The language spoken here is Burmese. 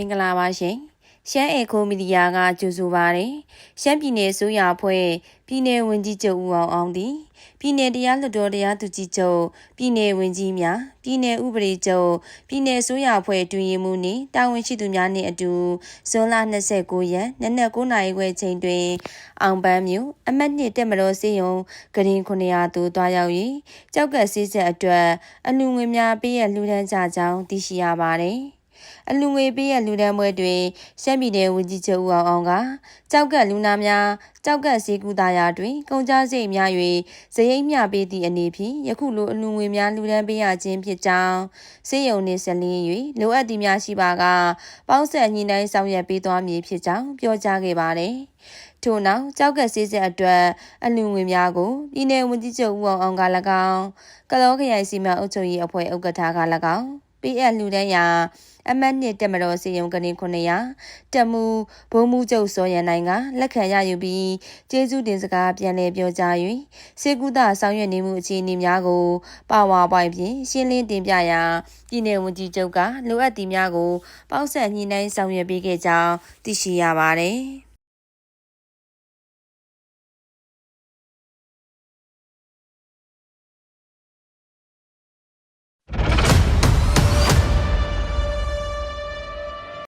မင်္ဂလာပါရှင်ရှမ်းအေကိုမီဒီယာကကြိုဆိုပါရယ်ရှမ်းပြည်နယ်ဆိုရအဖွဲ့ပြည်နယ်ဝန်ကြီးချုပ်ဦးအောင်အောင်သည်ပြည်နယ်တရားလွှတ်တော်တရားသူကြီးချုပ်ပြည်နယ်ဝန်ကြီးများပြည်နယ်ဥပဒေချုပ်ပြည်နယ်ဆိုရအဖွဲ့တွင်ရမှုနှင့်တာဝန်ရှိသူများနှင့်အတူဇွန်လ29ရက်နနက်9:00နာရီခွဲချိန်တွင် အောင်ပန်းမြို့အမတ်နှစ်တက်မတော်စေယုံဂရင်900သို့တွားရောက်၍ကြောက်ကက်စည်းဆက်အတွက်အလူငွေများပေးရလှူဒန်းကြကြောင်းသိရှိရပါသည် အလူငွေပေးရလူဒန်းပွဲတွင်ရှမ်းပြည်နယ်ဝန်ကြီးချုပ်ဦးအောင်အောင်ကကြောက်ကက်လူနာများကြောက်ကက်ဈေးကူတာရာတွင်ကုန်ကြစိတ်များ၍ဇရိတ်မျှပေးသည့်အနေဖြင့်ယခုလိုအလူငွေများလူဒန်းပေးရခြင်းဖြစ်ကြောင်းစေယုံနှင့်ဆက်လင်း၍လိုအပ်သည်များရှိပါကပေါင်းဆက်ညှိနှိုင်းဆောင်ရွက်ပေးသွားမည်ဖြစ်ကြောင်းပြောကြားခဲ့ပါသည်ထို့နောက်ကြောက်ကက်စေးဆက်အတွက်အလူငွေများကိုပြည်내ဝန်ကြီးချုပ်ဦးအောင်အောင်က၎င်းကလောခရိုင်စီမံအုပ်ချုပ်ရေးအဖွဲ့ဥက္ကဋ္ဌက၎င်း ပေးအပ်လှူဒန်းရာအမတ်နှစ်တက်မတော်စီယုံကနေ900တက်မှုဘုံမှုချုပ်စောရန်နိုင်ကလက်ခံရယူပြီးကျေးဇူးတင်စကားပြန်လည်ပြောကြား၍စေကူတာဆောင်ရွက်နေမှုအခြေအနေများကိုပါဝါပွိုင်ဖြင့်ရှင်းလင်းတင်ပြရာပြည်내ဝန်ကြီးချုပ်ကလိုအပ်သည်များကိုပေါင်းဆက်ညှိနှိုင်းဆောင်ရွက်ပေးခဲ့ကြောင်းသိရှိရပါတယ်